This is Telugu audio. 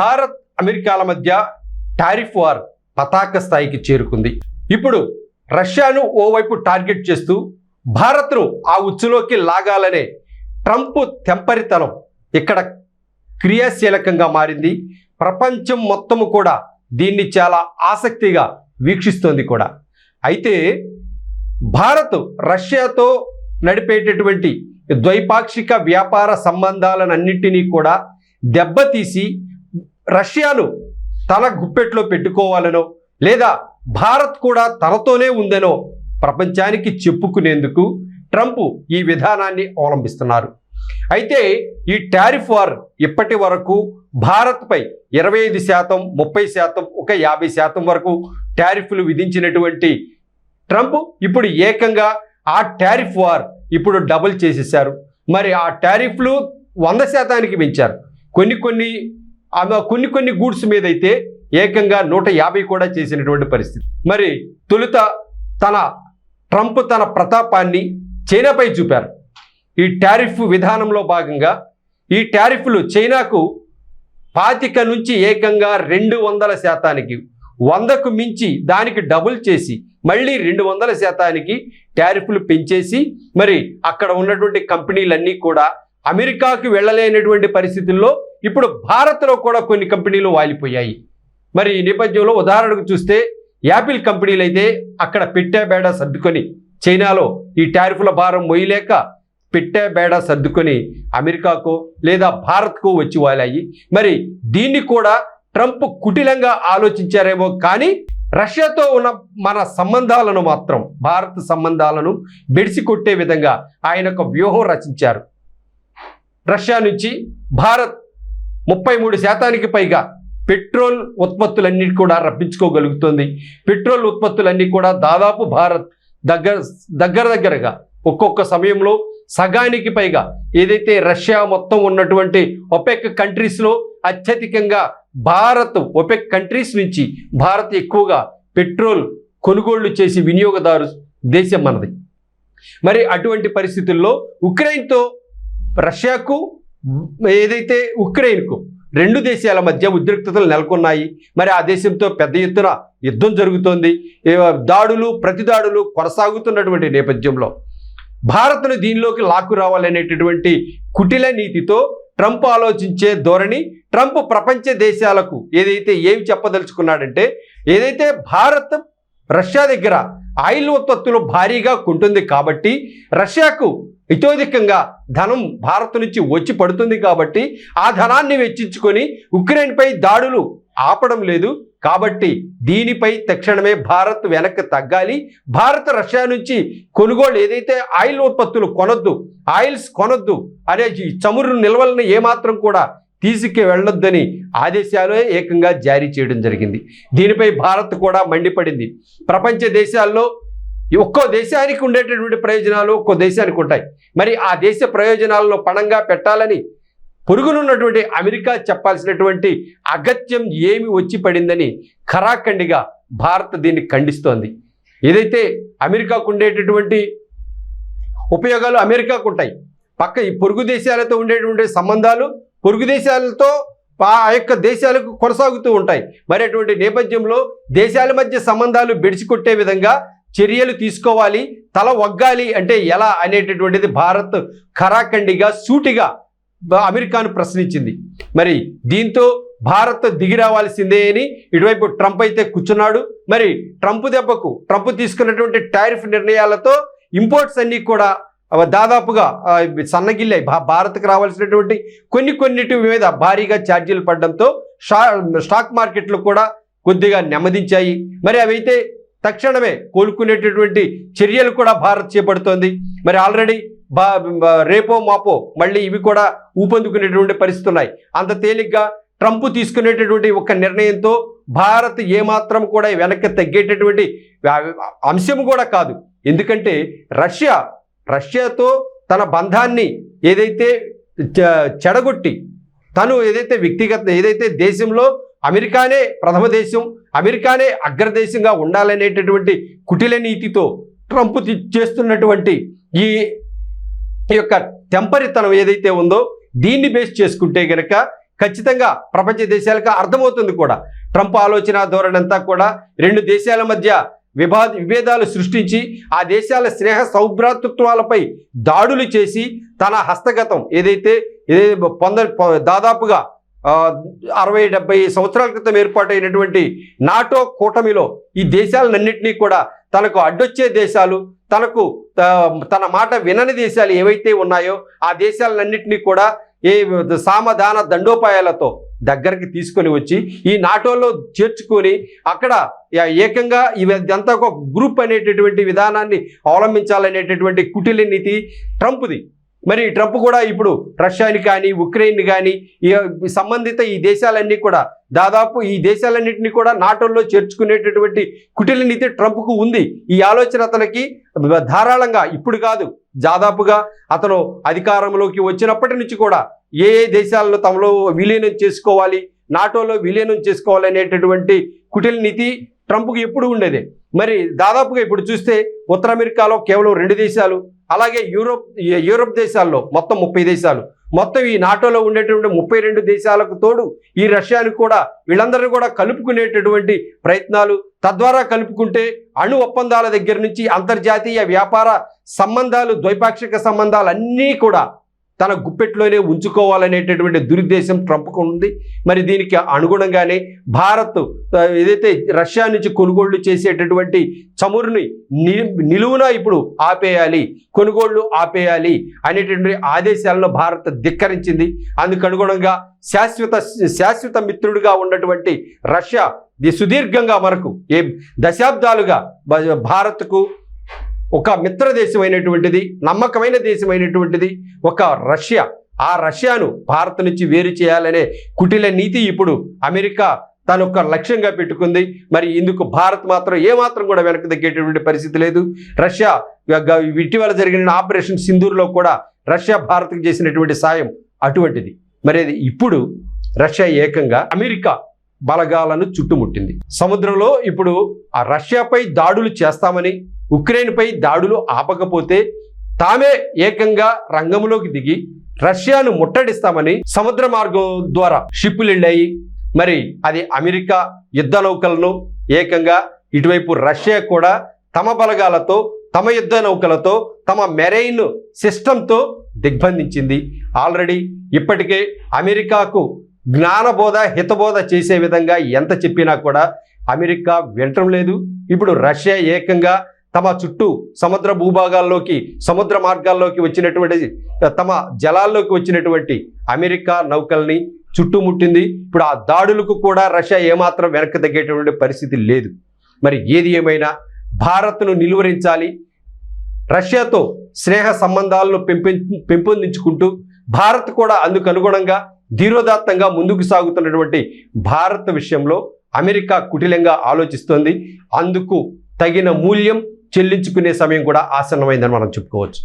భారత్ అమెరికాల మధ్య టారిఫ్ వార్ పతాక స్థాయికి చేరుకుంది. ఇప్పుడు రష్యాను ఓవైపు టార్గెట్ చేస్తూ భారత్ను ఆ ఉచ్చులోకి లాగాలనే ట్రంప్ తెంపరితనం ఇక్కడ క్రియాశీలకంగా మారింది. ప్రపంచం మొత్తము కూడా దీన్ని చాలా ఆసక్తిగా వీక్షిస్తోంది కూడా. అయితే భారత్ రష్యాతో నడిపేటటువంటి ద్వైపాక్షిక వ్యాపార సంబంధాలన్నింటినీ కూడా దెబ్బతీసి రష్యాను తన గుప్పెట్లో పెట్టుకోవాలనో లేదా భారత్ కూడా తనతోనే ఉందనో ప్రపంచానికి చెప్పుకునేందుకు ట్రంప్ ఈ విధానాన్ని అవలంబిస్తున్నారు. అయితే ఈ టారిఫ్ వార్ ఇప్పటి వరకు భారత్పై ఇరవై ఐదు శాతం ముప్పై శాతం ఒక యాభై శాతం వరకు టారిఫ్లు విధించినటువంటి ట్రంప్ ఇప్పుడు ఏకంగా ఆ టారిఫ్ వార్ ఇప్పుడు డబుల్ చేసేసారు మరి ఆ టారిఫ్లు వంద శాతానికి పెంచారు. కొన్ని కొన్ని ఆ కొన్ని కొన్ని గూడ్స్ మీద అయితే ఏకంగా నూట యాభై కూడా చేసినటువంటి పరిస్థితి. మరి తొలుత తన ట్రంప్ తన ప్రతాపాన్ని చైనాపై చూపారు. ఈ టారిఫ్ విధానంలో భాగంగా ఈ టారిఫ్లు చైనాకు పాతిక నుంచి ఏకంగా రెండు వందల శాతానికి వందకు మించి దానికి డబుల్ చేసి మళ్ళీ రెండు వందల శాతానికి టారిఫ్లు పెంచేసి మరి అక్కడ ఉన్నటువంటి కంపెనీలన్నీ కూడా అమెరికాకు వెళ్ళలేనటువంటి పరిస్థితుల్లో ఇప్పుడు భారత్లో కూడా కొన్ని కంపెనీలు వాలిపోయాయి. మరి ఈ నేపథ్యంలో ఉదాహరణకు చూస్తే యాపిల్ కంపెనీలు అయితే అక్కడ పెట్టే బేడ సర్దుకొని చైనాలో ఈ టారిఫ్ల భారం మొయ్యలేక పెట్టే బేడ సర్దుకొని అమెరికాకో లేదా భారత్కు వచ్చి వాలాయి. మరి దీన్ని కూడా ట్రంప్ కుటిలంగా ఆలోచించారేమో కానీ రష్యాతో ఉన్న మన సంబంధాలను మాత్రం భారత్ సంబంధాలను బెడిసి కొట్టే విధంగా ఆయన ఒక వ్యూహం రచించారు. రష్యా నుంచి భారత్ ముప్పై మూడు శాతానికి పైగా పెట్రోల్ ఉత్పత్తులన్నీ కూడా రప్పించుకోగలుగుతుంది. పెట్రోల్ ఉత్పత్తులన్నీ కూడా దాదాపు భారత్ దగ్గర దగ్గర దగ్గరగా ఒక్కొక్క సమయంలో సగానికి పైగా ఏదైతే రష్యా మొత్తం ఉన్నటువంటి ఒపెక్ కంట్రీస్లో అత్యధికంగా భారత్ ఒపెక్ కంట్రీస్ నుంచి భారత్ ఎక్కువగా పెట్రోల్ కొనుగోళ్ళు చేసి వినియోగదారు దేశం మనది. మరి అటువంటి పరిస్థితుల్లో ఉక్రెయిన్తో రష్యాకు ఏదైతే ఉక్రెయిన్కు రెండు దేశాల మధ్య ఉద్రిక్తతలు నెలకొన్నాయి మరి ఆ దేశంతో పెద్ద ఎత్తున యుద్ధం జరుగుతోంది. దాడులు ప్రతిదాడులు కొనసాగుతున్నటువంటి నేపథ్యంలో భారత్ను దీనిలోకి లాక్కు రావాలనేటటువంటి కుటిల నీతితో ట్రంప్ ఆలోచించే ధోరణి ట్రంప్ ప్రపంచ దేశాలకు ఏదైతే ఏమి చెప్పదలుచుకున్నాడంటే ఏదైతే భారత్ రష్యా దగ్గర ఆయిల్ ఉత్పత్తులు భారీగా ఉంటుంది కాబట్టి రష్యాకు ఇతోధికంగా ధనం భారత్ నుంచి వచ్చి పడుతుంది కాబట్టి ఆ ధనాన్ని వెచ్చించుకొని ఉక్రెయిన్పై దాడులు ఆపడం లేదు కాబట్టి దీనిపై తక్షణమే భారత్ వెనక్కి తగ్గాలి. భారత్ రష్యా నుంచి కొనుగోలు ఏదైతే ఆయిల్ ఉత్పత్తులు కొనొద్దు ఆయిల్స్ కొనొద్దు అనే ఈ చమురు నిల్వలను ఏమాత్రం కూడా తీసుకు వెళ్ళొద్దని ఆదేశాలు ఏకంగా జారీ చేయడం జరిగింది. దీనిపై భారత్ కూడా మండిపడింది. ప్రపంచ దేశాల్లో ఒక్కో దేశానికి ఉండేటటువంటి ప్రయోజనాలు ఒక్కో దేశానికి ఉంటాయి. మరి ఆ దేశ ప్రయోజనాలలో పణంగా పెట్టాలని పొరుగునున్నటువంటి అమెరికా చెప్పాల్సినటువంటి అగత్యం ఏమి వచ్చి పడిందని ఖరాఖండిగా భారత్ దీన్ని ఖండిస్తోంది. ఏదైతే అమెరికాకు ఉండేటటువంటి ఉపయోగాలు అమెరికాకు ఉంటాయి. పక్క ఈ పొరుగు దేశాలతో ఉండేటువంటి సంబంధాలు పొరుగు దేశాలతో ఆ యొక్క దేశాలకు కొనసాగుతూ ఉంటాయి. మరి అటువంటి నేపథ్యంలో దేశాల మధ్య సంబంధాలు బెడిచికొట్టే విధంగా చర్యలు తీసుకోవాలి తల వగ్గాలి అంటే ఎలా అనేటటువంటిది భారత్ ఖరాఖండిగా సూటిగా అమెరికాను ప్రశ్నించింది. మరి దీంతో భారత్ దిగి రావాల్సిందే అని ఇటువైపు ట్రంప్ అయితే కూర్చున్నాడు. మరి ట్రంప్ దెబ్బకు ట్రంప్ తీసుకున్నటువంటి టారిఫ్ నిర్ణయాలతో ఇంపోర్ట్స్ అన్నీ కూడా దాదాపుగా ఆ, సన్నగిల్లాయి భా భారత్కు రావాల్సినటువంటి కొన్ని కొన్నిటి మీద భారీగా ఛార్జీలు పడడంతో స్టాక్ మార్కెట్లు కూడా కొద్దిగా నెమ్మదించాయి. మరి అవైతే తక్షణమే కోలుకునేటటువంటి చర్యలు కూడా భారత్ చేపడుతోంది. మరి ఆల్రెడీ బా రేపో మాపో మళ్ళీ ఇవి కూడా ఊపందుకునేటువంటి పరిస్థితులు ఉన్నాయి. అంత తేలిగ్గా ట్రంప్ తీసుకునేటటువంటి ఒక నిర్ణయంతో భారత్ ఏమాత్రం కూడా వెనక్కి తగ్గేటటువంటి అంశం కూడా కాదు. ఎందుకంటే రష్యా రష్యాతో తన బంధాన్ని ఏదైతే చ- చెడగొట్టి తను ఏదైతే వ్యక్తిగత ఏదైతే దేశంలో అమెరికానే ప్రథమ దేశం అమెరికానే అగ్రదేశంగా ఉండాలనేటటువంటి కుటిల నీతితో ట్రంప్ చేస్తున్నటువంటి ఈ ఈ యొక్క టెంపరితనం ఏదైతే ఉందో దీన్ని బేస్ చేసుకుంటే గనక ఖచ్చితంగా ప్రపంచ దేశాలకు అర్థమవుతుంది కూడా. ట్రంప్ ఆలోచన ధోరణి అంతా కూడా రెండు దేశాల మధ్య విభా విభేదాలు సృష్టించి ఆ దేశాల స్నేహ సౌభ్రాతృత్వాలపై దాడులు చేసి తన హస్తగతం ఏదైతే ఏదైతే పొంద దాదాపుగా అరవై డెబ్బై సంవత్సరాల క్రితం ఏర్పాటైనటువంటి నాటో కూటమిలో ఈ దేశాలన్నింటినీ కూడా తనకు అడ్డొచ్చే దేశాలు తనకు తన మాట వినని దేశాలు ఏవైతే ఉన్నాయో ఆ దేశాలన్నింటినీ కూడా ఏ సామధాన దండోపాయాలతో దగ్గరికి తీసుకొని వచ్చి ఈ నాటోలో చేర్చుకొని అక్కడ ఏకంగా ఇదంతా ఒక గ్రూప్ అనేటటువంటి విధానాన్ని అవలంబించాలనేటటువంటి కుటిల నీతి ట్రంప్ది. మరి ట్రంప్ కూడా ఇప్పుడు రష్యాని కానీ ఉక్రెయిన్ కానీ ఈ సంబంధిత ఈ దేశాలన్నీ కూడా దాదాపు ఈ దేశాలన్నింటినీ కూడా నాటోల్లో చేర్చుకునేటటువంటి కుటిల నీతి ట్రంప్కు ఉంది. ఈ ఆలోచన అతనికి ధారాళంగా ఇప్పుడు కాదు దాదాపుగా అతను అధికారంలోకి వచ్చినప్పటి నుంచి కూడా ఏ ఏ దేశాల్లో తమలో విలీనం చేసుకోవాలి నాటోలో విలీనం చేసుకోవాలి అనేటటువంటి కుటిల నీతి ట్రంప్కి ఎప్పుడు ఉండేదే. మరి దాదాపుగా ఇప్పుడు చూస్తే ఉత్తర అమెరికాలో కేవలం రెండు దేశాలు అలాగే యూరోప్ యూరోప్ దేశాల్లో మొత్తం ముప్పై దేశాలు. మొత్తం ఈ నాటోలో ఉండేటువంటి ముప్పై రెండు దేశాలకు తోడు ఈ రష్యాను కూడా వీళ్ళందరినీ కూడా కలుపుకునేటటువంటి ప్రయత్నాలు తద్వారా కలుపుకుంటే అణు ఒప్పందాల దగ్గర నుంచి అంతర్జాతీయ వ్యాపార సంబంధాలు ద్వైపాక్షిక సంబంధాలు అన్నీ కూడా తన గుప్పెట్లోనే ఉంచుకోవాలనేటటువంటి దురుద్దేశం ట్రంప్కు ఉంది. మరి దీనికి అనుగుణంగానే భారత్ ఏదైతే రష్యా నుంచి కొనుగోళ్ళు చేసేటటువంటి చమురుని ని నిలువున ఇప్పుడు ఆపేయాలి కొనుగోళ్ళు ఆపేయాలి అనేటటువంటి ఆదేశాలను భారత్ ధిక్కరించింది. అందుకు అనుగుణంగా శాశ్వత శాశ్వత మిత్రుడిగా ఉన్నటువంటి రష్యా ఇది సుదీర్ఘంగా మనకు ఏ దశాబ్దాలుగా భ- భారత్కు ఒక మిత్ర దేశమైనటువంటిది నమ్మకమైన దేశమైనటువంటిది ఒక రష్యా. ఆ రష్యాను భారత్ నుంచి వేరు చేయాలనే కుటిల నీతి ఇప్పుడు అమెరికా తను ఒక లక్ష్యంగా పెట్టుకుంది. మరి ఇందుకు భారత్ మాత్రం ఏమాత్రం కూడా వెనక తగ్గేటటువంటి పరిస్థితి లేదు. రష్యా ఇటీవల జరిగిన ఆపరేషన్ సింధూర్లో కూడా రష్యా భారత్కి చేసినటువంటి సాయం అటువంటిది. మరి ఇప్పుడు రష్యా ఏకంగా అమెరికా బలగాలను చుట్టుముట్టింది. సముద్రంలో ఇప్పుడు ఆ రష్యాపై దాడులు చేస్తామని ఉక్రెయిన్పై దాడులు ఆపకపోతే తామే ఏకంగా రంగంలోకి దిగి రష్యాను ముట్టడిస్తామని సముద్ర మార్గం ద్వారా షిప్పులు వెళ్ళాయి మరి అది అమెరికా యుద్ధ నౌకలను ఏకంగా ఇటువైపు రష్యా కూడా తమ బలగాలతో తమ యుద్ధ నౌకలతో తమ మెరైన్ సిస్టంతో దిగ్బంధించింది. ఆల్రెడీ ఇప్పటికే అమెరికాకు జ్ఞానబోధ హితబోధ చేసే విధంగా ఎంత చెప్పినా కూడా అమెరికా వినటం లేదు. ఇప్పుడు రష్యా ఏకంగా తమ చుట్టూ సముద్ర భూభాగాల్లోకి సముద్ర మార్గాల్లోకి వచ్చినటువంటి తమ జలాల్లోకి వచ్చినటువంటి అమెరికా నౌకల్ని చుట్టుముట్టింది. ఇప్పుడు ఆ దాడులకు కూడా రష్యా ఏమాత్రం వెనక్కి తగ్గేటటువంటి పరిస్థితి లేదు. మరి ఏది ఏమైనా భారత్ను నిలువరించాలి. రష్యాతో స్నేహ సంబంధాలను పెంపొ పెంపొందించుకుంటూ భారత్ కూడా అందుకు అనుగుణంగా ధీరోదాత్తంగా ముందుకు సాగుతున్నటువంటి భారత్ విషయంలో అమెరికా కుటిలంగా ఆలోచిస్తోంది. అందుకు తగిన మూల్యం చెల్లించుకునే సమయం కూడా ఆసన్నమైందని మనం చెప్పుకోవచ్చు.